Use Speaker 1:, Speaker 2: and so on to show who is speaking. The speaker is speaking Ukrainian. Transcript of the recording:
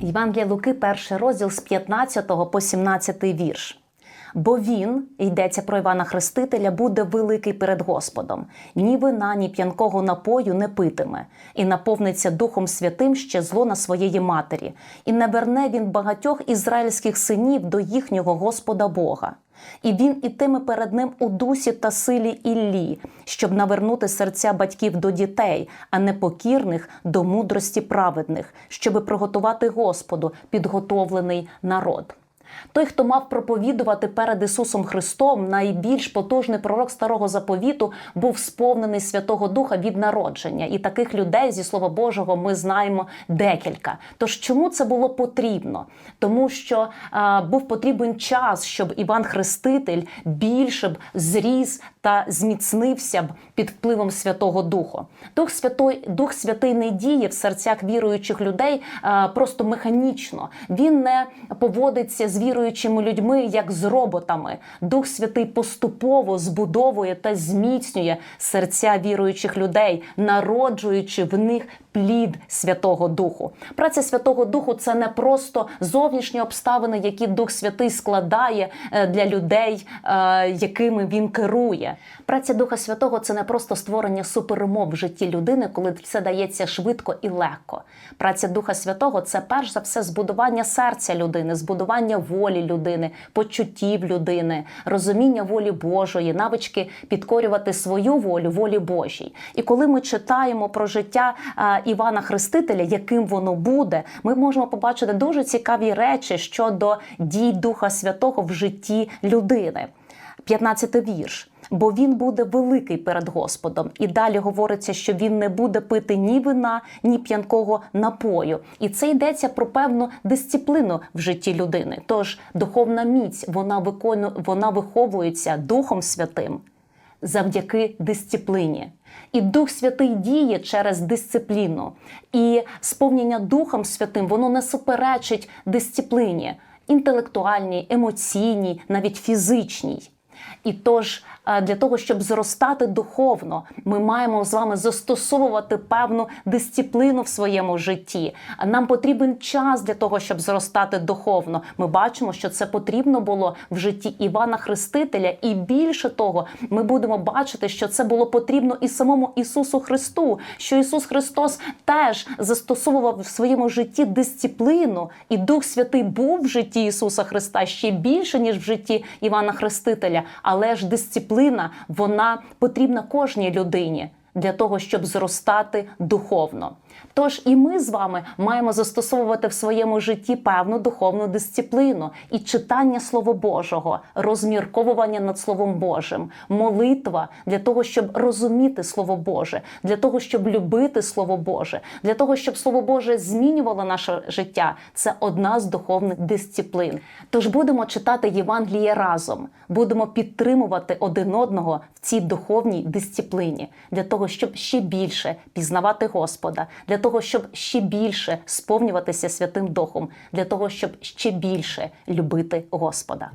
Speaker 1: Євангелія Луки, перший розділ з 15 по 17 вірш. Бо він, йдеться про Івана Хрестителя, буде великий перед Господом. Ні вина, ні п'янкого напою не питиме, і наповниться Духом Святим ще зло на своєї матері, і не верне він багатьох ізраїльських синів до їхнього Господа Бога. І він ітиме перед ним у дусі та силі Іллі, щоб навернути серця батьків до дітей, а непокірних до мудрості праведних, щоби приготувати Господу підготовлений народ. Той, хто мав проповідувати перед Ісусом Христом, найбільш потужний пророк старого заповіту, був сповнений Святого Духа від народження. І таких людей зі Слова Божого ми знаємо декілька. Тож чому це було потрібно? Тому що а, був потрібен час, щоб Іван Хреститель більше б зріс та зміцнився б під впливом Святого Духу. Дух Святой, Дух Святий не діє в серцях віруючих людей а, просто механічно. Він не поводиться з віруючими людьми як з роботами. Дух Святий поступово збудовує та зміцнює серця віруючих людей, народжуючи в них плід Святого Духу. Праця Святого Духу це не просто зовнішні обставини, які Дух Святий складає е, для людей, е, якими він керує. Праця Духа Святого це не просто створення суперумов в житті людини, коли все дається швидко і легко. Праця Духа Святого це перш за все збудування серця людини, збудування волі людини, почуттів людини, розуміння волі Божої, навички підкорювати свою волю, волі Божій. І коли ми читаємо про життя Івана Хрестителя, яким воно буде, ми можемо побачити дуже цікаві речі щодо дій Духа Святого в житті людини. 15 вірш. Бо він буде великий перед Господом. І далі говориться, що він не буде пити ні вина, ні п'янкого напою. І це йдеться про певну дисципліну в житті людини. Тож духовна міць вона виконує, вона виховується Духом Святим завдяки дисципліні. І Дух Святий діє через дисципліну. І сповнення Духом Святим воно не суперечить дисципліні інтелектуальній, емоційній, навіть фізичній. І тож для того, щоб зростати духовно, ми маємо з вами застосовувати певну дисципліну в своєму житті. Нам потрібен час для того, щоб зростати духовно. Ми бачимо, що це потрібно було в житті Івана Хрестителя, і більше того, ми будемо бачити, що це було потрібно і самому Ісусу Христу, що Ісус Христос теж застосовував в своєму житті дисципліну, і Дух Святий був в житті Ісуса Христа ще більше ніж в житті Івана Хрестителя. Але ж дисципліна вона потрібна кожній людині для того, щоб зростати духовно. Тож і ми з вами маємо застосовувати в своєму житті певну духовну дисципліну і читання Слова Божого, розмірковування над Словом Божим, молитва для того, щоб розуміти Слово Боже, для того, щоб любити Слово Боже, для того, щоб Слово Боже змінювало наше життя. Це одна з духовних дисциплін. Тож будемо читати Євангеліє разом, будемо підтримувати один одного в цій духовній дисципліні, для того, щоб ще більше пізнавати Господа, для того, щоб ще більше сповнюватися Святим Духом, для того, щоб ще більше любити Господа.